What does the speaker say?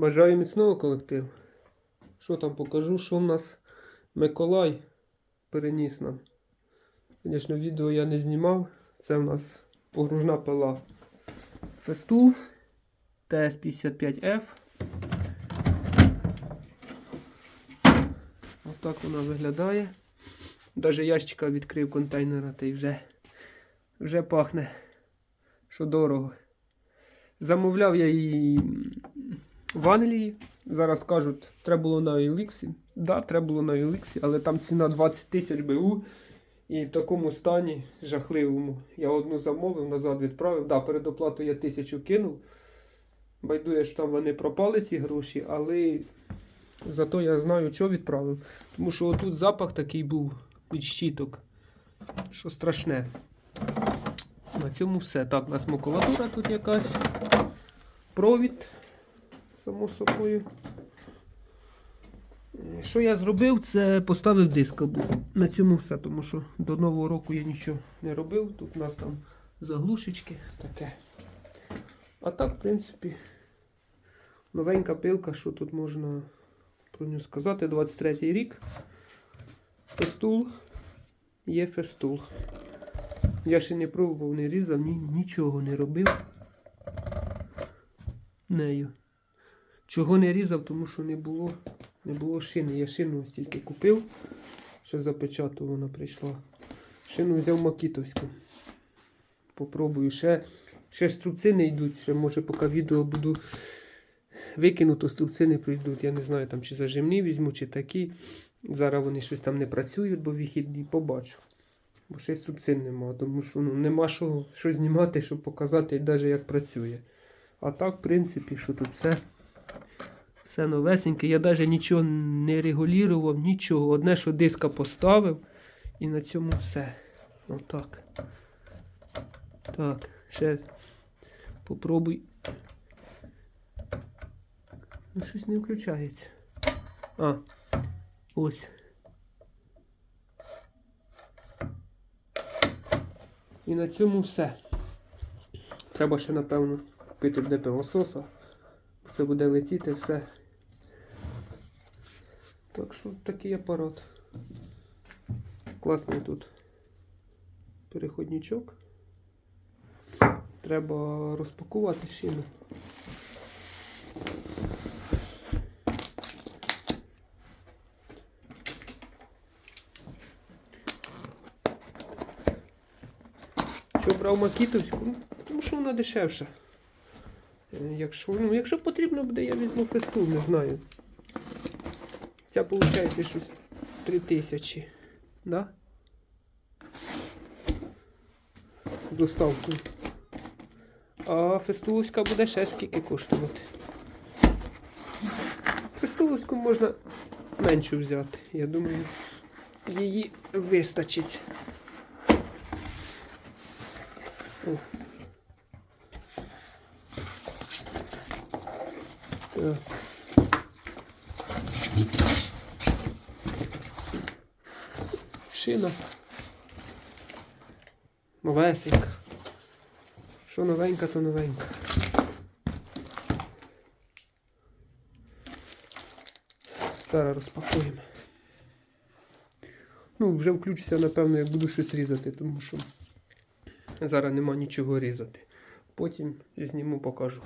Бажаю міцного колективу. Що там покажу, що в нас Миколай переніс нам. Звісно, відео я не знімав. Це в нас погружна пила Фестул TS55F. Отак вона виглядає. Даже ящика відкрив контейнера та й вже, вже пахне, що дорого. Замовляв я її в Англії. Зараз кажуть, треба було на OLX. Да, треба було на OLX, але там ціна 20 тисяч БУ. І в такому стані жахливому. Я одну замовив, назад відправив. Да, передоплату я тисячу кинув. Байдує, що там вони пропали ці гроші, але зато я знаю, що відправив. Тому що отут запах такий був від щіток, що страшне. На цьому все. Так, у нас макулатура тут якась. Провід, само собою. Е, Що я зробив, це поставив диск на цьому все, тому що до Нового року я нічого не робив. Тут у нас там заглушечки таке. А так, в принципі, новенька пилка, що тут можна про нього сказати. 23 рік. Фестул. Є фестул. Я ще не пробував, не різав, ні, нічого не робив нею. Чого не різав, тому що не було, не було шини. Я шину ось тільки купив, ще запечатувана прийшла. Шину взяв макітовську. Попробую. Ще, ще струбцини йдуть, ще може поки відео буду викину, то струбцини прийдуть. Я не знаю там чи зажимні візьму, чи такі. Зараз вони щось там не працюють, бо вихідні побачу. Бо ще й струбцин нема, тому що ну, нема що, що знімати, щоб показати, навіть як працює. А так, в принципі, що тут все, все новесеньке. Я навіть нічого не регулював, нічого. Одне, що диска поставив, і на цьому все. Отак. Так, ще попробуй. Ну, щось не включається. А, ось. І на цьому все. Треба ще, напевно, купити для пилососа. Це буде летіти все. Так що такий апарат. Класний тут переходничок. Треба розпакувати шину. Що брав Макітовську? Тому що вона дешевша. Е, Якщо, ну, якщо потрібно буде, я візьму фесту, не знаю. Ця виходить щось 3000. Да? З. А фестуловська буде ще скільки коштувати. Фестуловську можна меншу взяти. Я думаю, її вистачить. О. Так. Шина. Новесенька. Що новенька, то новенька. Зараз розпакуємо. Ну, вже включуся, напевно, як буду щось різати, тому що зараз нема нічого різати. Потім зніму, покажу.